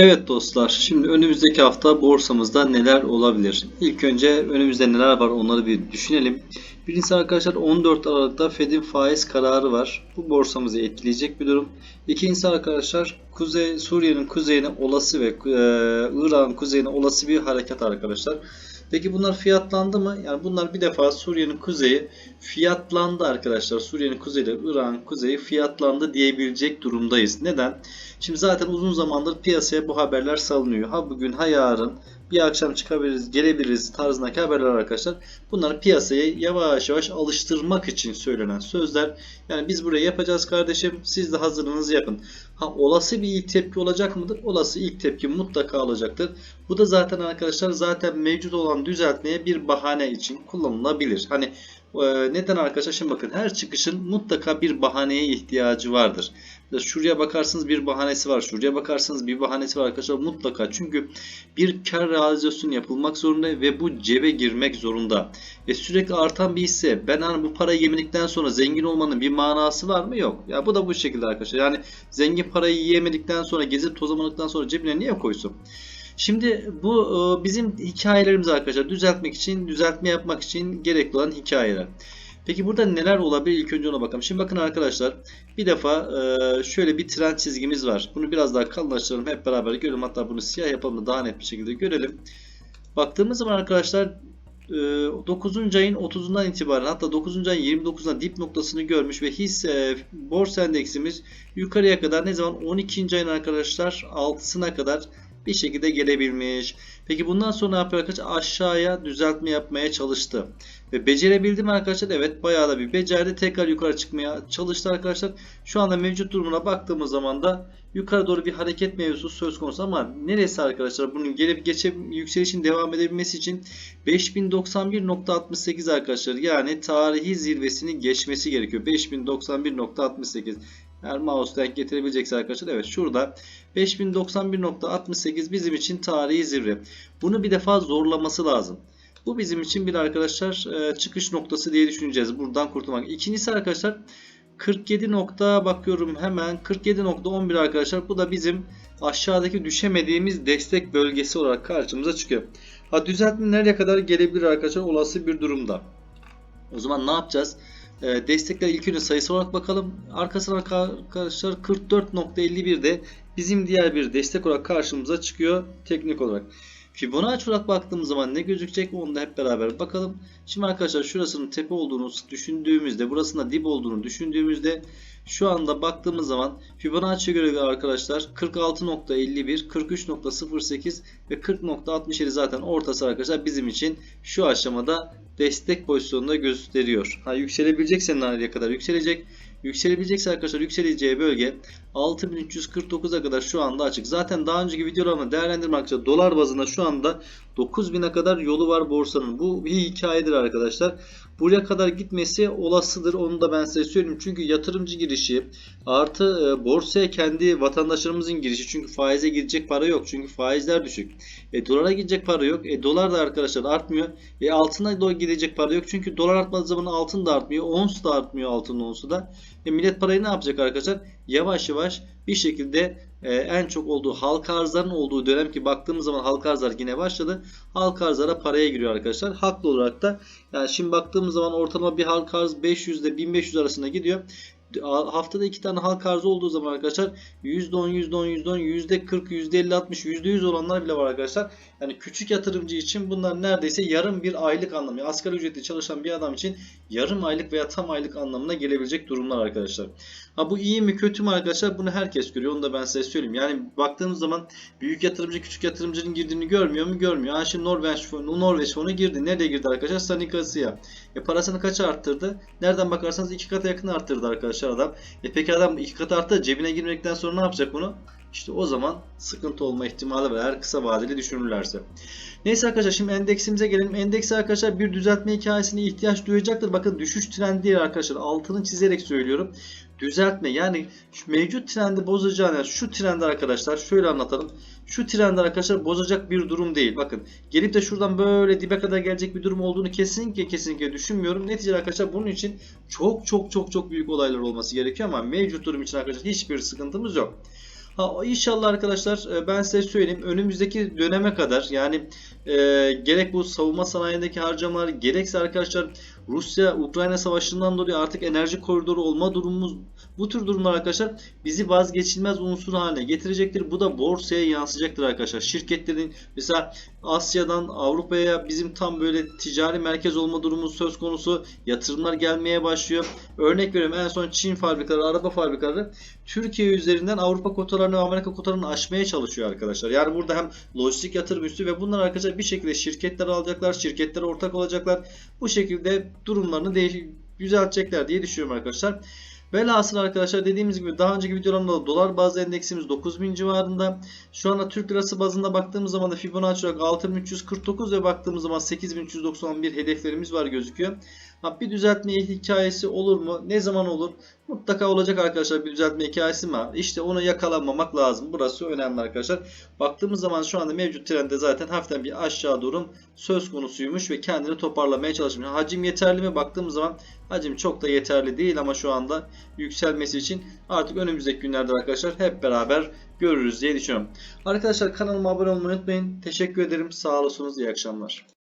Evet dostlar, şimdi önümüzdeki hafta borsamızda neler olabilir? İlk önce önümüzde neler var onları bir düşünelim. Birincisi arkadaşlar 14 Aralık'ta Fed'in faiz kararı var. Bu borsamızı etkileyecek bir durum. İkincisi arkadaşlar Kuzey Suriye'nin kuzeyine olası ve e, Irak'ın kuzeyine olası bir hareket arkadaşlar. Peki bunlar fiyatlandı mı? Yani bunlar bir defa Suriye'nin kuzeyi fiyatlandı arkadaşlar. Suriye'nin kuzeyi Irak'ın kuzeyi fiyatlandı diyebilecek durumdayız. Neden? Şimdi zaten uzun zamandır piyasaya bu haberler salınıyor. Ha bugün ha yarın bir akşam çıkabiliriz, gelebiliriz tarzındaki haberler arkadaşlar. Bunlar piyasayı yavaş yavaş alıştırmak için söylenen sözler. Yani biz buraya yapacağız kardeşim. Siz de hazırlığınızı yapın. Ha olası bir ilk tepki olacak mıdır? Olası ilk tepki mutlaka olacaktır. Bu da zaten arkadaşlar zaten mevcut olan düzeltmeye bir bahane için kullanılabilir. Hani e, neden arkadaşlar? Şimdi bakın her çıkışın mutlaka bir bahaneye ihtiyacı vardır. Şuraya bakarsınız bir bahanesi var. Şuraya bakarsınız bir bahanesi var arkadaşlar mutlaka. Çünkü bir kar realizasyonu yapılmak zorunda ve bu cebe girmek zorunda. Ve sürekli artan bir hisse ben hani bu parayı yemedikten sonra zengin olmanın bir manası var mı? Yok. Ya bu da bu şekilde arkadaşlar. Yani zengin parayı yiyemedikten sonra gezip tozamadıktan sonra cebine niye koysun? Şimdi bu e, bizim hikayelerimiz arkadaşlar düzeltmek için, düzeltme yapmak için gerekli olan hikayeler. Peki burada neler olabilir? İlk önce ona bakalım. Şimdi bakın arkadaşlar bir defa e, şöyle bir trend çizgimiz var. Bunu biraz daha kalınlaştıralım hep beraber görelim. Hatta bunu siyah yapalım da daha net bir şekilde görelim. Baktığımız zaman arkadaşlar 9. ayın 30'undan itibaren hatta 9. ayın 29'unda dip noktasını görmüş ve hisse borsa endeksimiz yukarıya kadar ne zaman 12. ayın arkadaşlar 6'sına kadar bir şekilde gelebilmiş. Peki bundan sonra ne yapıyor arkadaşlar? Aşağıya düzeltme yapmaya çalıştı. Ve becerebildi mi arkadaşlar? Evet bayağı da bir becerdi. Tekrar yukarı çıkmaya çalıştı arkadaşlar. Şu anda mevcut durumuna baktığımız zaman da yukarı doğru bir hareket mevzusu söz konusu ama neresi arkadaşlar? Bunun gelip geçip yükselişin devam edebilmesi için 5091.68 arkadaşlar. Yani tarihi zirvesini geçmesi gerekiyor. 5091.68 eğer mouse denk getirebilecekse arkadaşlar evet şurada 5091.68 bizim için tarihi zirve. Bunu bir defa zorlaması lazım. Bu bizim için bir arkadaşlar e, çıkış noktası diye düşüneceğiz. Buradan kurtulmak. İkincisi arkadaşlar 47 nokta bakıyorum hemen 47.11 arkadaşlar. Bu da bizim aşağıdaki düşemediğimiz destek bölgesi olarak karşımıza çıkıyor. Ha düzeltme nereye kadar gelebilir arkadaşlar olası bir durumda. O zaman ne yapacağız? E, destekler ilk önce sayısı olarak bakalım. Arkasına arkadaşlar 44.51'de bizim diğer bir destek olarak karşımıza çıkıyor teknik olarak. Fibonacci olarak baktığımız zaman ne gözükecek onu da hep beraber bakalım. Şimdi arkadaşlar şurasının tepe olduğunu düşündüğümüzde burasında dip olduğunu düşündüğümüzde şu anda baktığımız zaman Fibonacci'ye göre arkadaşlar 46.51, 43.08 ve 40.67 zaten ortası arkadaşlar bizim için şu aşamada destek pozisyonunda gösteriyor. Ha yükselebilecekse nereye kadar yükselecek? Yükselebilecekse arkadaşlar yükseleceği bölge 6349'a kadar şu anda açık. Zaten daha önceki videolarımda değerlendirme arkadaşlar dolar bazında şu anda 9000'e kadar yolu var borsanın. Bu bir hikayedir arkadaşlar. Buraya kadar gitmesi olasıdır. Onu da ben size söyleyeyim. Çünkü yatırımcı girişi artı e, borsaya kendi vatandaşlarımızın girişi. Çünkü faize girecek para yok. Çünkü faizler düşük. E, dolara gidecek para yok. E, dolar da arkadaşlar artmıyor. E, altına gidecek para yok. Çünkü dolar artmadığı zaman altın da artmıyor. Ons da artmıyor altın onsu da. E, millet parayı ne yapacak arkadaşlar? Yavaş yavaş bir şekilde e, en çok olduğu halka arzların olduğu dönem ki baktığımız zaman halka arzlar yine başladı. Halka arzlara paraya giriyor arkadaşlar. Haklı olarak da yani şimdi baktığımız zaman ortalama bir halka arz 500 ile 1500 arasında gidiyor haftada iki tane halka arzı olduğu zaman arkadaşlar %10, %10, %10, %40, %50, 60, %100 olanlar bile var arkadaşlar. Yani küçük yatırımcı için bunlar neredeyse yarım bir aylık anlamı. Yani asgari ücretli çalışan bir adam için yarım aylık veya tam aylık anlamına gelebilecek durumlar arkadaşlar. Ha bu iyi mi kötü mü arkadaşlar bunu herkes görüyor. Onu da ben size söyleyeyim. Yani baktığımız zaman büyük yatırımcı küçük yatırımcının girdiğini görmüyor mu? Görmüyor. Ha şimdi Norveç fonu, Norveç fonu girdi. Nereye girdi arkadaşlar? Sanikası'ya. E parasını kaça arttırdı? Nereden bakarsanız iki kata yakın arttırdı arkadaşlar adam. E peki adam iki kat arttı cebine girmekten sonra ne yapacak bunu? İşte o zaman sıkıntı olma ihtimali var eğer kısa vadeli düşünürlerse. Neyse arkadaşlar şimdi endeksimize gelelim. Endeks arkadaşlar bir düzeltme hikayesine ihtiyaç duyacaktır. Bakın düşüş trendi değil arkadaşlar. Altını çizerek söylüyorum. Düzeltme yani şu mevcut trendi bozacağını şu trendi arkadaşlar şöyle anlatalım. Şu trendi arkadaşlar bozacak bir durum değil. Bakın gelip de şuradan böyle dibe kadar gelecek bir durum olduğunu kesinlikle kesinlikle düşünmüyorum. Neticede arkadaşlar bunun için çok çok çok çok büyük olaylar olması gerekiyor ama mevcut durum için arkadaşlar hiçbir sıkıntımız yok. Ha, inşallah arkadaşlar e, ben size söyleyeyim önümüzdeki döneme kadar yani e, gerek bu savunma sanayindeki harcamalar gerekse arkadaşlar Rusya-Ukrayna savaşından dolayı artık enerji koridoru olma durumumuz bu tür durumlar arkadaşlar bizi vazgeçilmez unsur haline getirecektir. Bu da borsaya yansıyacaktır arkadaşlar. Şirketlerin mesela Asya'dan Avrupa'ya bizim tam böyle ticari merkez olma durumumuz söz konusu. Yatırımlar gelmeye başlıyor. Örnek veriyorum en son Çin fabrikaları, araba fabrikaları Türkiye üzerinden Avrupa kotalarını ve Amerika kotalarını aşmaya çalışıyor arkadaşlar. Yani burada hem lojistik yatırım üstü ve bunlar arkadaşlar bir şekilde şirketler alacaklar, şirketlere ortak olacaklar. Bu şekilde durumlarını değiş düzeltecekler diye düşünüyorum arkadaşlar. Velhasıl arkadaşlar dediğimiz gibi daha önceki videolarımda da dolar bazlı endeksimiz 9000 civarında. Şu anda Türk lirası bazında baktığımız zaman da Fibonacci olarak 6349 ve baktığımız zaman 8391 hedeflerimiz var gözüküyor. Ha, bir düzeltme hikayesi olur mu? Ne zaman olur? Mutlaka olacak arkadaşlar bir düzeltme hikayesi mi? İşte onu yakalanmamak lazım. Burası önemli arkadaşlar. Baktığımız zaman şu anda mevcut trendde zaten hafiften bir aşağı durum söz konusuymuş ve kendini toparlamaya çalışmış. Hacim yeterli mi? Baktığımız zaman hacim çok da yeterli değil ama şu anda yükselmesi için artık önümüzdeki günlerde arkadaşlar hep beraber görürüz diye düşünüyorum. Arkadaşlar kanalıma abone olmayı unutmayın. Teşekkür ederim. Sağ olasınız. İyi akşamlar.